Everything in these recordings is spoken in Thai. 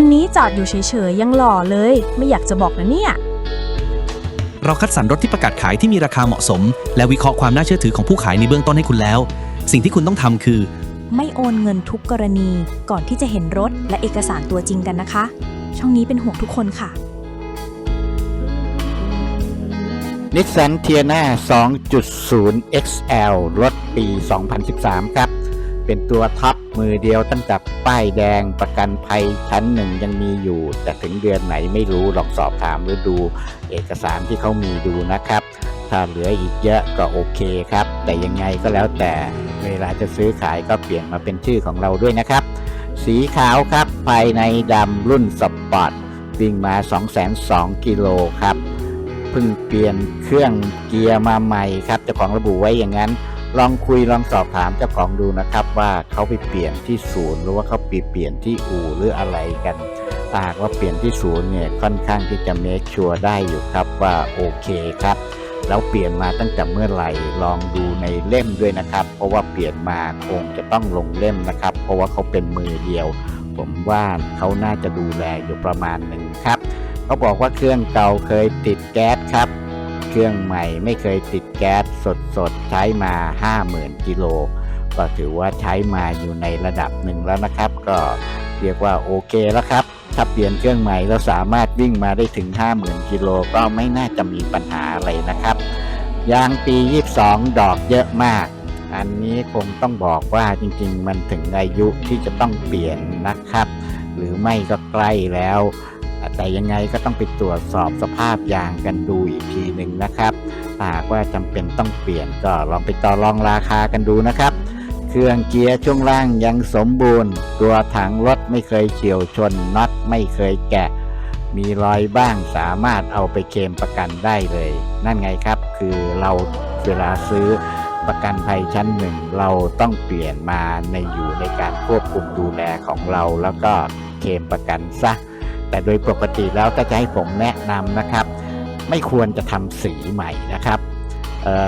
คันนี้จอดอยู่เฉยๆยังหล่อเลย ไม่อยากจะบอกนะเนี่ย เราคัดสรรรถที่ประกาศขายที่มีราคาเหมาะสม และวิเคราะห์ความน่าเชื่อถือของผู้ขายในเบื้องต้นให้คุณแล้ว สิ่งที่คุณต้องทำคือ ไม่โอนเงินทุกกรณีก่อนที่จะเห็นรถและเอกสารตัวจริงกันนะคะ ช่องนี้เป็นห่วงทุกคนค่ะนิสสันเทียนา2.0 XL รถปี 2013 ครับ เป็นตัวท็อปมือเดียวตั้งแต่ป้ายแดงประกันภัยชั้นหนึ่งยังมีอยู่ แต่ถึงเดือนไหนไม่รู้ลองสอบถามหรือดูเอกสารที่เขามีดูนะครับ ถ้าเหลืออีกเยอะก็โอเคครับ แต่ยังไงก็แล้วแต่เวลาจะซื้อขายก็เปลี่ยนมาเป็นชื่อของเราด้วยนะครับ สีขาวครับภายในดำรุ่นสปอร์ตวิ่งมา 202กิโลครับเพิ่งเปลี่ยนเครื่องเกียร์มาใหม่ครับเจ้าของระบุไว้อย่างนั้น ลองคุยลองสอบถามเจ้าของดูนะครับ ว่าเขาไปเปลี่ยนที่ศูนย์หรือว่าเขาไปเปลี่ยนที่อู่หรืออะไรกันถ้าหากว่าเปลี่ยนที่ศูนย์เนี่ยค่อนข้างที่จะเมคชัวร์ได้อยู่ครับว่าโอเคครับ แล้วเปลี่ยนมาตั้งแต่เมื่อไหร่ลองดูในเล่มด้วยนะครับ เพราะว่าเปลี่ยนมาคงจะต้องลงเล่มนะครับ เพราะว่าเขาเป็นมือเดียว ผมว่าเขาน่าจะดูแลอยู่ประมาณหนึ่งครับเขาบอกว่าเครื่องเก่าเคยติดแก๊สครับ เครื่องใหม่ไม่เคยติดแก๊สสดๆ ใช้มา 50,000 กิโล ก็ถือว่าใช้มาอยู่ในระดับหนึ่งแล้วนะครับ ก็เรียกว่าโอเคแล้วครับ ถ้าเปลี่ยนเครื่องใหม่แล้วสามารถวิ่งมาได้ถึง 50,000 กิโลก็ไม่น่าจะมีปัญหาอะไรนะครับ ยางปี 22 ดอกเยอะมาก อันนี้คงต้องบอกว่าจริงๆ มันถึงอายุที่จะต้องเปลี่ยนนะครับ หรือไม่ก็ใกล้แล้ว แต่ยังไงก็ต้องไปตรวจสอบสภาพยางกันดูอีกทีหนึ่งนะครับหากว่าจำเป็นต้องเปลี่ยนก็ลองไปต่อรองราคากันดูนะครับ เครื่องเกียร์ช่วงล่างยังสมบูรณ์ ตัวถังรถไม่เคยเฉียวชนน็อตไม่เคยแกะ มีรอยบ้างสามารถเอาไปเคลมประกันได้เลย นั่นไงครับ คือเราเวลาซื้อประกันภัยชั้นหนึ่งเราต้องเปลี่ยนมาในอยู่ในการควบคุมดูแลของเราแล้วก็เคลมประกันซะ แต่โดยปกติแล้วถ้าจะให้ผมแนะนำนะครับ ไม่ควรจะทำสีใหม่นะครับ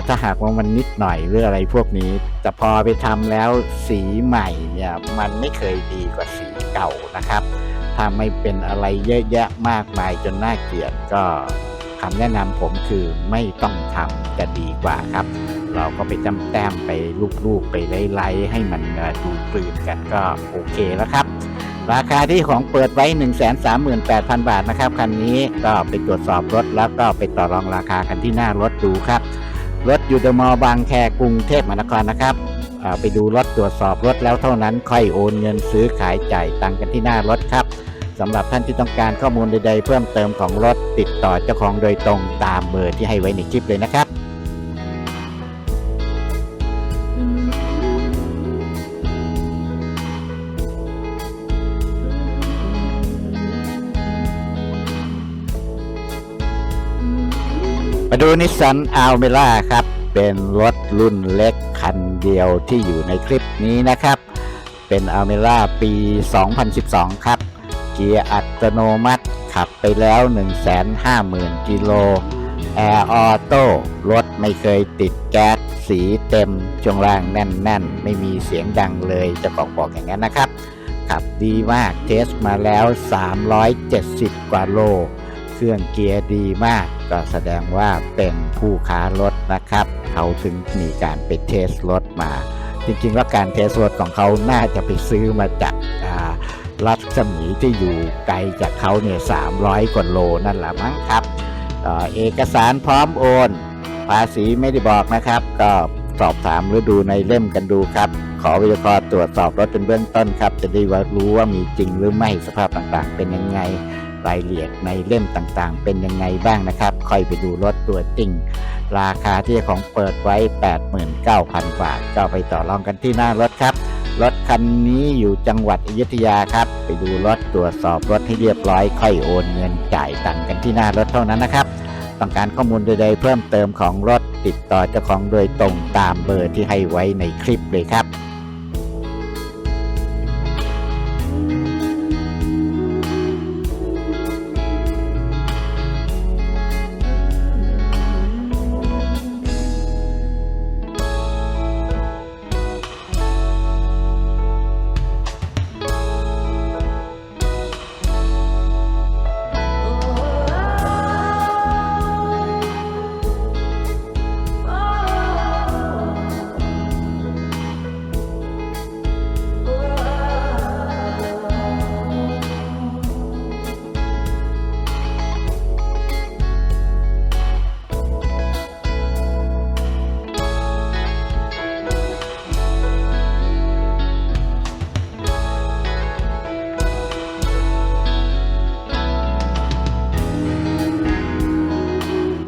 ถ้าหากว่ามันนิดหน่อยหรืออะไรพวกนี้ แต่พอไปทำแล้วสีใหม่เนี่ยมันไม่เคยดีกว่าสีเก่านะครับถ้าไม่เป็นอะไรเยอะแยะมากมายจนน่าเกลียดก็คำแนะนำผมคือไม่ต้องทำจะดีกว่าครับ เราก็ไปจำแต้มไปลูกๆไปไล่ๆให้มันดูกลืนกันก็โอเคแล้วครับ ราคาที่ของเปิดไว้ 138,000 บาทนะครับคันนี้ก็ไปตรวจสอบรถแล้วก็ไปต่อรองราคากันที่หน้ารถดูครับ รถอยู่เดมอลบางแคกรุงเทพมหานครนะครับไปดูรถตรวจสอบรถแล้วเท่านั้น ค่อยโอนเงินซื้อขายจ่ายตังกันที่หน้ารถครับสำหรับท่านที่ต้องการข้อมูลใดๆ เพิ่มเติมของรถติดต่อเจ้าของโดยตรงตามเบอร์ที่ให้ไว้ในคลิปเลยนะครับ มาดูนิสสันอัลเมล่าครับ เป็นรถรุ่นเล็กคันเดียวที่อยู่ในคลิปนี้นะครับ เป็นอัลเมล่าปี 2012 ครับ เกียร์อัตโนมัติขับไปแล้ว 150,000 กิโล แอร์ออโต้รถไม่เคยติดแก๊สสีเต็มช่วงล่างแน่น ๆ ไม่มีเสียงดังเลยจะของบอกอย่างนั้นนะครับ ขับดีมากเทสมาแล้ว 370 กว่าโล รื่องเกียร์ดีมาก ก็แสดงว่าเป็นผู้ค้ารถนะครับ เขาถึงมีการไปเทสรถมา จริงๆ แล้วการเทสรถของเขาน่าจะไปซื้อมาจากรัศมีที่อยู่ไกลจากเขาเนี่ย300กว่าโลนั่นแหละมั้งครับเอกสารพร้อมโอน ภาษีไม่ได้บอกนะครับ ก็สอบถามหรือดูในเล่มกันดูครับ ขอวิเคราะห์ตรวจสอบรถเป็นเบื้องต้นครับ จะได้ว่ารู้ว่ามีจริงหรือไม่สภาพต่างๆ เป็นยังไง รายละเอียดในเล่มต่างๆ เป็นยังไงบ้างนะครับ ค่อยไปดูรถตัวจริง ราคาที่ของเปิดไว้ 89,000 บาท ก็ไปต่อรองกันที่หน้ารถครับ รถคันนี้อยู่จังหวัดอยุธยาครับ ไปดูรถตรวจสอบรถให้เรียบร้อย ค่อยโอนเงินจ่ายตังกันที่หน้ารถเท่านั้นนะครับ ต้องการข้อมูลใดๆเพิ่มเติมของรถติดต่อเจ้าของโดยตรงตามเบอร์ที่ให้ไว้ในคลิปเลยครับ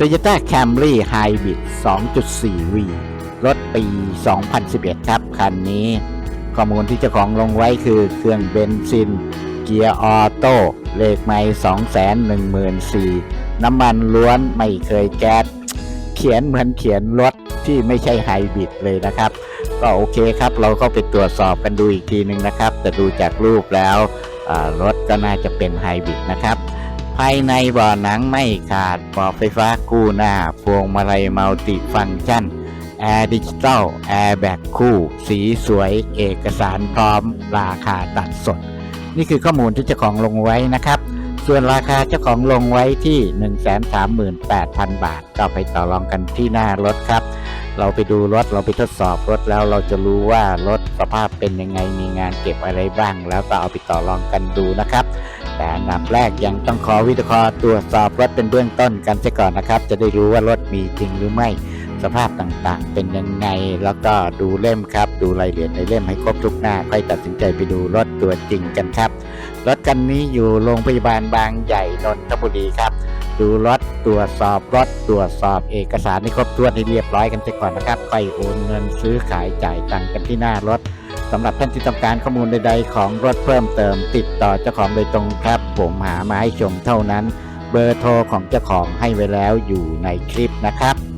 Toyota Camry Hybrid 2.4V รถปี 2011 ครับ คันนี้ ข้อมูลที่เจ้าของลงไว้คือเครื่องเบนซิน เกียร์ออโต้เลขไม่214,000 น้ำมันล้วนไม่เคยแก๊ส เขียนเหมือนเขียนรถที่ไม่ใช่ไฮบริดเลยนะครับ ก็โอเคครับ เราก็ไปตรวจสอบกันดูอีกทีหนึ่งนะครับ แต่ดูจากรูปแล้วรถก็น่าจะเป็นไฮบริดนะครับ ภายในเบ่อหนังไม่ขาดเบาะไฟฟ้ากู้หน้า พวงมาลัยมัลติฟังก์ชัน แอร์ดิจิตอลแอร์แบกคู่ สีสวยเอกสารพร้อม ราคาตัดสด นี่คือข้อมูลที่เจ้าของลงไว้นะครับ ส่วนราคาเจ้าของลงไว้ที่ 138,000 บาท ก็ไปต่อรองกันที่หน้ารถครับ เราไปดูรถเราไปทดสอบรถแล้วเราจะรู้ว่ารถสภาพเป็นยังไงมีงานเก็บอะไรบ้าง แล้วก็เอาไปต่อรองกันดูนะครับ แต่อันดับแรกยังต้องขอวิทยาตรวจสอบรถเป็นเบื้องต้นกันเสียก่อนนะครับ จะได้รู้ว่ารถมีจริงหรือไม่ สภาพต่างๆ เป็นยังไง แล้วก็ดูเล่มครับ ดูรายละเอียดในเล่มให้ครบทุกหน้า ค่อยตัดสินใจไปดูรถตัวจริงกันครับ รถคันนี้อยู่โรงพยาบาลบางใหญ่นนทบุรีครับ ดูรถตรวจสอบรถตรวจสอบเอกสารให้ครบถ้วนให้เรียบร้อยกันเสียก่อนนะครับ ค่อยโอนเงินซื้อขายจ่ายตังค์กันที่หน้ารถ สำหรับท่านที่ต้องการข้อมูลใดๆ ของรถเพิ่มเติม ติดต่อเจ้าของโดยตรงครับ ผมหามาให้ชมเท่านั้น เบอร์โทรของเจ้าของให้ไว้แล้วอยู่ในคลิปนะครับ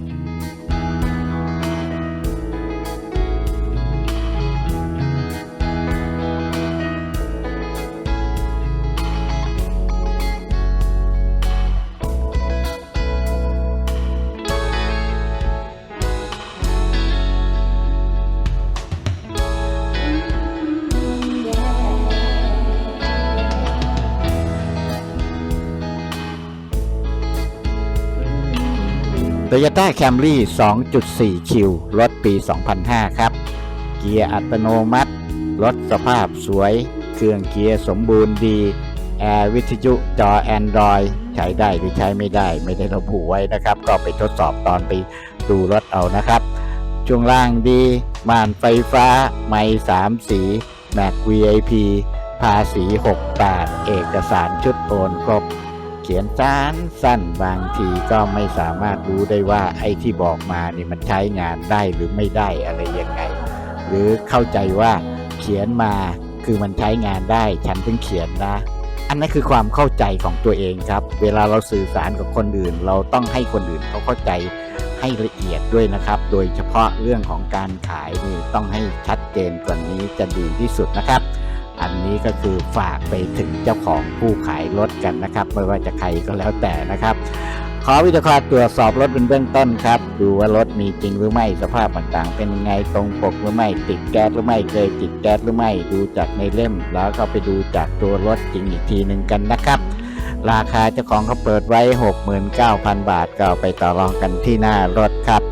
Toyota Camry 2.4คิวรถปี 2005 ครับ เกียร์อัตโนมัติ รถสภาพสวย เครื่องเกียร์สมบูรณ์ดี แอร์วิทยุจอ Android ใช้ได้หรือใช้ไม่ได้ ไม่ได้ระบุไว้นะครับ ก็ไปทดสอบตอนไปดูรถเอานะครับ ช่วงล่างดี ม่านไฟฟ้า ไม้3 สีแม็ก VIP ภาษี 68 เอกสารชุดโอนครบ เขียนสั้นสั้นบางทีก็ไม่สามารถรู้ได้ว่าไอ้ที่บอกมานี่มันใช้งานได้หรือไม่ได้อะไรยังไง หรือเข้าใจว่าเขียนมาคือมันใช้งานได้ฉันเพิ่งเขียนนะ อันนั้นคือความเข้าใจของตัวเองครับ เวลาเราสื่อสารกับคนอื่น เราต้องให้คนอื่นเขาเข้าใจให้ละเอียดด้วยนะครับ โดยเฉพาะเรื่องของการขายนี่ต้องให้ชัดเจนกว่านี้จะดีที่สุดนะครับ อันนี้ก็คือฝากไปถึงเจ้าของผู้ขายรถกันนะครับ ไม่ว่าจะใครก็แล้วแต่นะครับ ขอวิทยาตรวจสอบรถเป็นเบื้องต้นครับ ดูว่ารถมีจริงหรือไม่สภาพต่างๆ เป็นยังไงตรงปกหรือไม่ติดแก๊สหรือไม่เคยติดแก๊สหรือไม่ดูจากในเล่ม แล้วก็ไปดูจากตัวรถจริงอีกทีหนึ่งกันนะครับ ราคาเจ้าของเขาเปิดไว้ 69,000 บาทก็เอาไปต่อรองกันที่หน้ารถครับ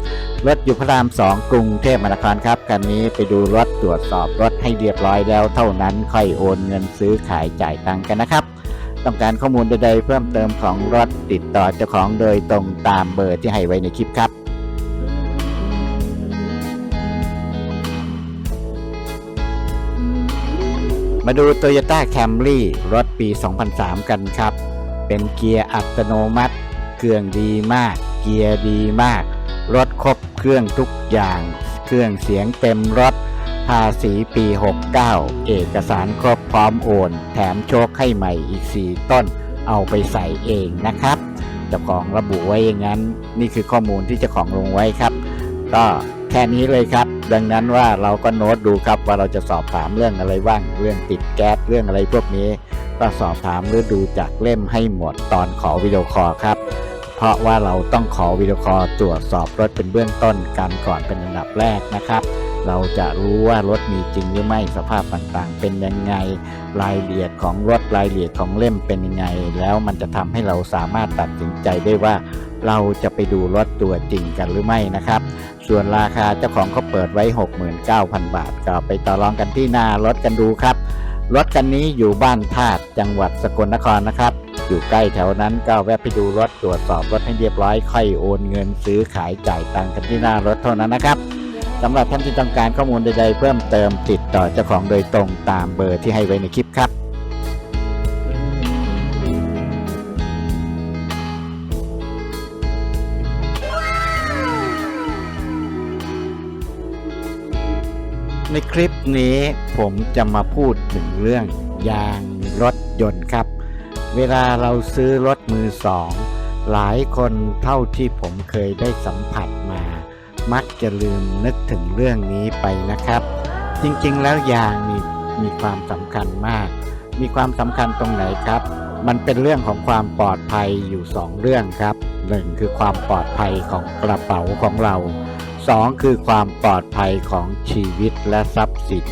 รถอยู่พระรามสองกรุงเทพมหานครครับคันนี้ไปดูรถตรวจสอบรถให้เรียบร้อยแล้ว เท่านั้นค่อยโอนเงินซื้อขายจ่ายตังค์กันนะครับต้องการข้อมูลใดๆเพิ่มเติมของรถติดต่อเจ้าของโดยตรงตามเบอร์ที่ให้ไว้ในคลิปครับมาดู Toyota Camry รถปี 2003 กันครับ เป็นเกียร์อัตโนมัติ เครื่องดีมาก เกียร์ดีมาก รถครบเครื่องทุกอย่าง เครื่องเสียงเต็มรถ ภาษีปี 69 เอกสารครบพร้อมโอน แถมโชคให้ใหม่อีก 4 ต้น เอาไปใส่เองนะครับเจ้าของระบุไว้อย่างนั้น นี่คือข้อมูลที่เจ้าของลงไว้ครับ ก็แค่นี้เลยครับ ดังนั้นว่าเราก็โน้ตดูครับว่าเราจะสอบถามเรื่องอะไรบ้าง เรื่องติดแก๊สเรื่องอะไรพวกนี้ ก็สอบถามหรือดูจากเล่มให้หมดตอนขอวิดีโอคอลครับ เพราะว่าเราต้องขอวิดีโอคอลตรวจสอบรถเป็นเบื้องต้นกันก่อนเป็นอันดับแรกนะครับ เราจะรู้ว่ารถมีจริงหรือไม่สภาพต่างๆ เป็นยังไงรายละเอียดของรถรายละเอียดของเล่มเป็นยังไง แล้วมันจะทำให้เราสามารถตัดสินใจได้ว่า เราจะไปดูรถตัวจริงกันหรือไม่นะครับ ส่วนราคาเจ้าของเขาเปิดไว้ 69,000 บาท ก็ไปต่อรองกันที่หน้ารถกันดูครับ รถคันนี้อยู่บ้านธาตุจังหวัดสกลนครนะครับ อยู่ใกล้แถวนั้นก็แวะไปดูรถตรวจสอบรถให้เรียบร้อยค่อยโอนเงินซื้อขายจ่ายตังค์กันที่หน้ารถเท่านั้นนะครับสำหรับท่านที่ต้องการข้อมูลใดๆเพิ่มเติมติดต่อเจ้าของโดยตรงตามเบอร์ที่ให้ไว้ในคลิปครับ ในคลิปนี้ผมจะมาพูดถึงเรื่องยางรถยนต์ครับ เวลาเราซื้อรถมือสอง หลายคนเท่าที่ผมเคยได้สัมผัสมา มักจะลืมนึกถึงเรื่องนี้ไปนะครับ จริงๆ แล้วยางมีมีความสำคัญมาก มีความสำคัญตรงไหนครับ มันเป็นเรื่องของความปลอดภัยอยู่สองเรื่องครับหนึ่งคือความปลอดภัยของกระเป๋าของเรา สองคือความปลอดภัยของชีวิตและทรัพย์สิน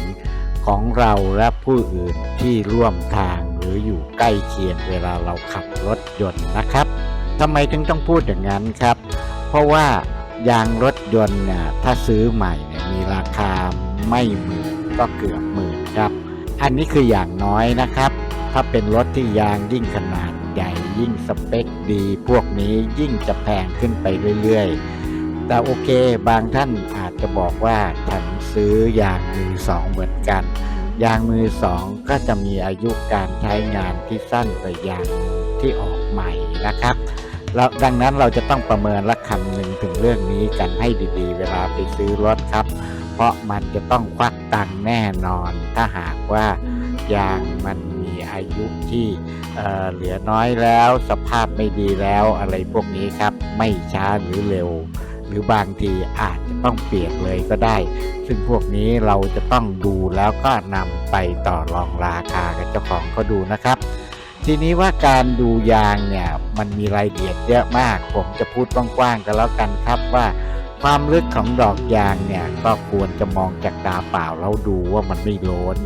ของเราและผู้อื่นที่ร่วมทางหรืออยู่ใกล้เคียงเวลาเราขับรถยนต์นะครับทำไมถึงต้องพูดอย่างนั้นครับ เพราะว่ายางรถยนต์เนี่ยถ้าซื้อใหม่เนี่ยมีราคาไม่หมื่นก็เกือบหมื่นครับ อันนี้คืออย่างน้อยนะครับ ถ้าเป็นรถที่ยางยิ่งขนาดใหญ่ยิ่งสเปคดี พวกนี้ยิ่งจะแพงขึ้นไปเรื่อยๆ แต่โอเค บางท่านอาจจะบอกว่าฉันซื้อยางมือสองเหมือนกัน ยางมือสองก็จะมีอายุการใช้งานที่สั้นกว่ายางที่ออกใหม่นะครับแล้วดังนั้นเราจะต้องประเมินและคำนึงถึงเรื่องนี้กันให้ดีๆ เวลาไปซื้อรถครับ เพราะมันจะต้องควักตังแน่นอน ถ้าหากว่ายางมันมีอายุที่เเหลือน้อยแล้ว สภาพไม่ดีแล้วอะไรพวกนี้ครับ ไม่ช้าหรือเร็ว หรือบางทีอาจจะต้องเปียนเลยก็ได้ ซึ่งพวกนี้เราจะต้องดูแล้วก็นำไปต่อรองราคากับเจ้าของเขาดูนะครับ ทีนี้ว่าการดูยางเนี่ยมันมีรายละเอียดเยอะมาก ผมจะพูดกว้างๆกันแล้วกันครับว่าความลึกของดอกยางเนี่ยก็ควรจะมองจากตาเปล่าแล้วดูว่ามันไม่โล้น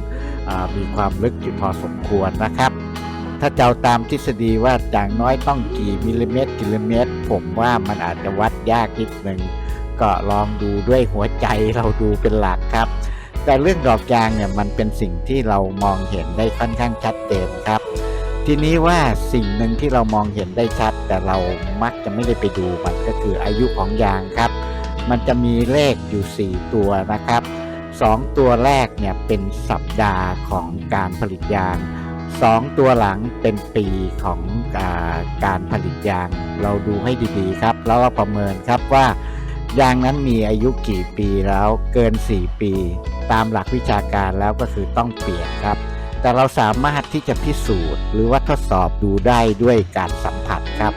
มีความลึกอยู่พอสมควรนะครับ ถ้าเจ้าตามทฤษฎีว่าอย่างน้อยต้องกี่มิลลิเมตรกิโลเมตร ผมว่ามันอาจจะวัดยากนิดหนึ่งก็ลองดูด้วยหัวใจเราดูเป็นหลักครับ แต่เรื่องดอกยางเนี่ยมันเป็นสิ่งที่เรามองเห็นได้ค่อนข้างชัดเจนครับ ทีนี้ว่าสิ่งหนึ่งที่เรามองเห็นได้ชัด แต่เรามักจะไม่ได้ไปดูมันก็คืออายุของยางครับ มันจะมีเลขอยู่ 4 ตัวนะครับ 2 ตัวแรกเนี่ยเป็นสัปดาห์ของการผลิตยาง 2ตัวหลังเป็นปีของอาการผลิตยาง เราดูให้ดีๆครับ แล้วเราประเมินครับว่ายางนั้นมีอายุกี่ปีแล้วเกิน 4 ปี ตามหลักวิชาการแล้วก็คือต้องเปลี่ยนครับ แต่เราสามารถที่จะพิสูจน์ หรือว่าทดสอบดูได้ด้วยการสัมผัสครับ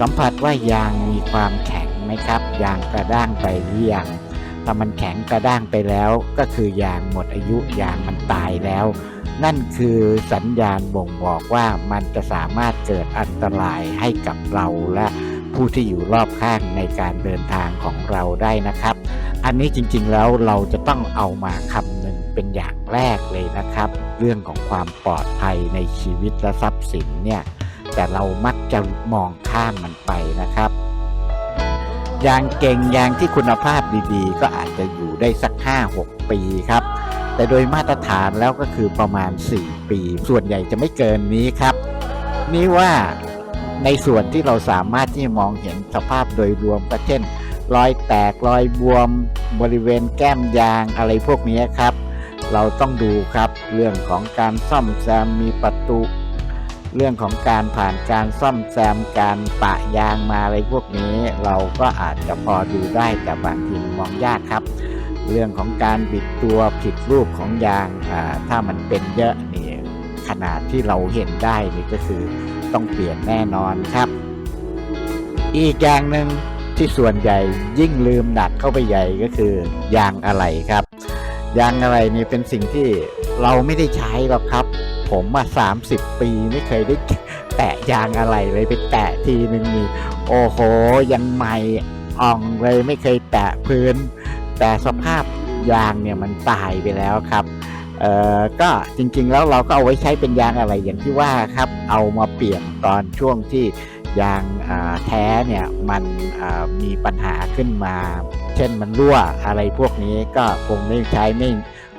สัมผัสว่ายางมีความแข็งไหมครับ ยางกระด้างไปหรือยังถ้ามันแข็งกระด้างไปแล้ว ก็คือยางหมดอายุยางมันตายแล้ว นั่นคือสัญญาณบ่งบอกว่ามันจะสามารถเกิดอันตรายให้กับเราและผู้ที่อยู่รอบข้างในการเดินทางของเราได้นะครับ อันนี้จริงๆแล้วเราจะต้องเอามาคำนึงเป็นอย่างแรกเลยนะครับ เรื่องของความปลอดภัยในชีวิตและทรัพย์สินเนี่ยแต่เรามักจะมองข้ามมันไปนะครับยางเก่งยางที่คุณภาพดีๆ ก็อาจจะอยู่ได้สัก 5-6 ปีครับ แต่โดยมาตรฐานแล้วก็คือประมาณ 4 ปี ส่วนใหญ่จะไม่เกินนี้ครับ นี่ว่าในส่วนที่เราสามารถที่มองเห็นสภาพโดยรวมก็เช่น รอยแตกรอยบวม บริเวณแก้มยางอะไรพวกนี้ครับ เราต้องดูครับเรื่องของการซ่อมแซมมีประตู เรื่องของการผ่านการซ่อมแซมการปะยางมาอะไรพวกนี้ เราก็อาจจะพอดูได้แต่บางทีมองยากครับ เรื่องของการบิดตัวผิดรูปของยางอ่าถ้ามันเป็นเยอะนี่ขนาดที่เราเห็นได้นี่ก็คือต้องเปลี่ยนแน่นอนครับ อีกอย่างหนึ่งที่ส่วนใหญ่ยิ่งลืมหนักเข้าไปใหญ่ก็คือยางอะไหล่ครับ ยางอะไหล่นี่เป็นสิ่งที่เราไม่ได้ใช้หรอกครับ ผมมา 30 ปีไม่เคยได้แตะยางอะไรเลยไปแตะทีนึงนี่โอ้โหยังใหม่อ่องเลยไม่เคยแตะพื้น แต่สภาพยางเนี่ยมันตายไปแล้วครับเอ่อก็จริงๆแล้วเราก็เอาไว้ใช้เป็นยางอะไรอย่างที่ว่าครับเอามาเปลี่ยนตอนช่วงที่ยางแท้เนี่ยมันมีปัญหาขึ้นมา เช่นมันรั่วอะไรพวกนี้ก็คงไม่ใช้ไม่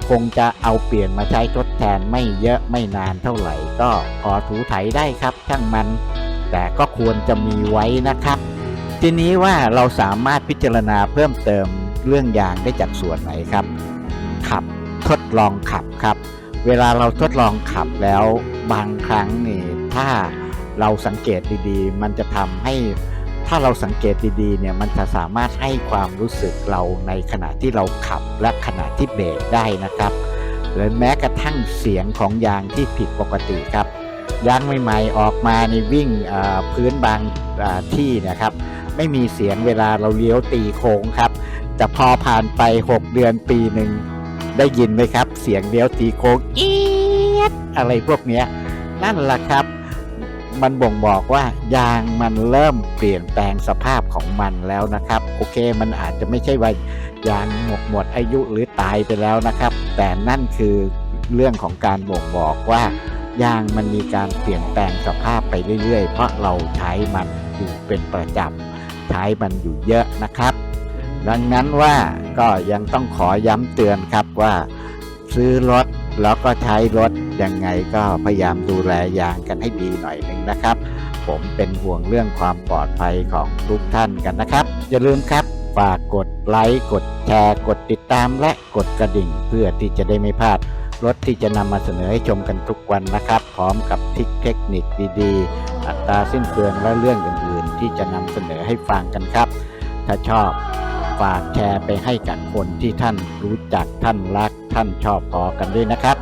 คงจะเอาเปลี่ยนมาใช้ทดแทนไม่เยอะไม่นานเท่าไหร่ ก็พอถูไถได้ครับช่างมัน แต่ก็ควรจะมีไว้นะครับ ทีนี้ว่าเราสามารถพิจารณาเพิ่มเติม เรื่องยางได้จากส่วนไหนครับ ขับทดลองขับครับ เวลาเราทดลองขับแล้วบางครั้งนี่ถ้าเราสังเกตดีๆ มันจะทำให้ถ้าเราสังเกตดีๆเนี่ยมันจะสามารถให้ความรู้สึกเราในขณะที่เราขับและขณะที่เบรกได้นะครับหรือแม้กระทั่งเสียงของยางที่ผิดปกติครับยางใหม่ๆออกมาในวิ่งพื้นบางที่นะครับ ไม่มีเสียงเวลาเราเลี้ยวตีโค้งครับ แต่พอผ่านไป 6 เดือนปีหนึ่ง ได้ยินไหมครับ เสียงเลี้ยวตีโค้งเอียดอะไรพวกเนี้ย นั่นแหละครับ มันบ่งบอกว่ายางมันเริ่มเปลี่ยนแปลงสภาพของมันแล้วนะครับ โอเค มันอาจจะไม่ใช่ว่ายางหมดหมดอายุหรือตายไปแล้วนะครับ แต่นั่นคือเรื่องของการบ่งบอกว่ายางมันมีการเปลี่ยนแปลงสภาพไปเรื่อยๆ เพราะเราใช้มันอยู่เป็นประจำใช้มันอยู่เยอะนะครับ ดังนั้นว่าก็ยังต้องขอย้ำเตือนครับว่า ซื้อรถแล้วก็ใช้รถยังไงก็พยายามดูแลยางกันให้ดีหน่อยหนึ่งนะครับ ผมเป็นห่วงเรื่องความปลอดภัยของทุกท่านกันนะครับ อย่าลืมครับฝากกดไลค์กดแชร์กดติดตามและกดกระดิ่ง เพื่อที่จะได้ไม่พลาดรถที่จะนำมาเสนอให้ชมกันทุกวันนะครับ พร้อมกับทิคเทคนิคดีๆ อัตราสิ้นเปลืองและเรื่องอื่นๆ ที่จะนำเสนอให้ฟังกันครับ ถ้าชอบ ฝากแชร์ไปให้กับคนที่ท่านรู้จักท่านรักท่านชอบพอกันด้วยนะครับ